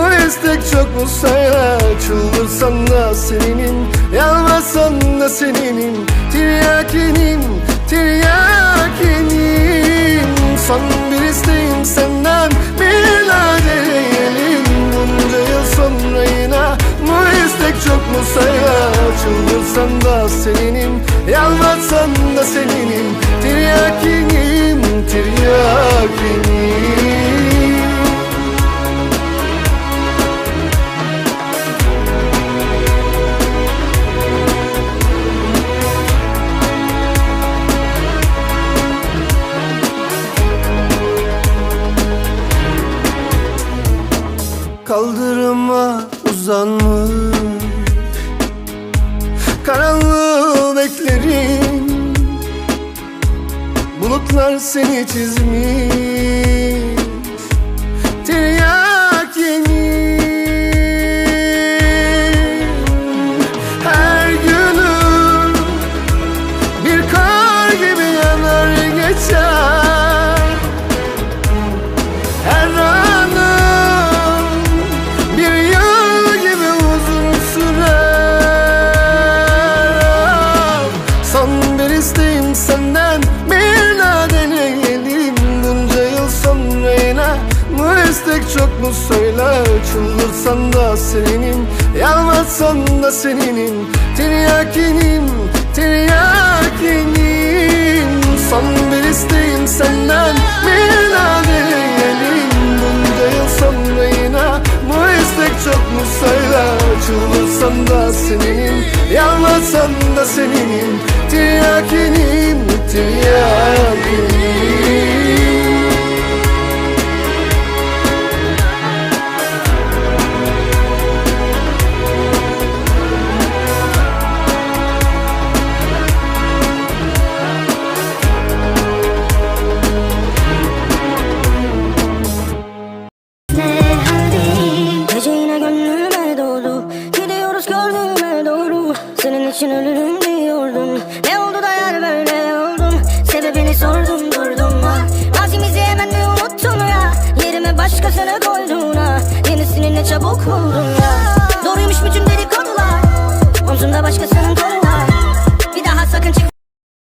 bu istek çok mu sayla Çıldırsan da seninim Yalvarsan da seninim Tiryakinim, tiryakinim Son bir isteğim senden daha deneyelim Bunca yıl sonra yine bu istek çok mu sayla Çıldırsan da seninim Yalvarsan da seninim Tiryakinim, tiryakinim Kaldırıma uzanmış. Karanlığı beklerim. Bulutlar seni çizmiş İsteğim senden. Bir daha deneyelim. Bunca yıl sonra yine istek çok mu söyle Çıldırsan da seninim Yalvarsan da seninim da seninim Yalvarsan da seninim Tiryakinim, tiryakinim için ölürüm diyordum. Ne oldu da yar böyle oldum? Sebebini sordum durdum ha Mazimizi hemen mi unuttun ya. Yerime başkasını koydun ha. Yenisini ne çabuk buldun ya. Doğruymuş bütün dedikodular. Omzumda başkası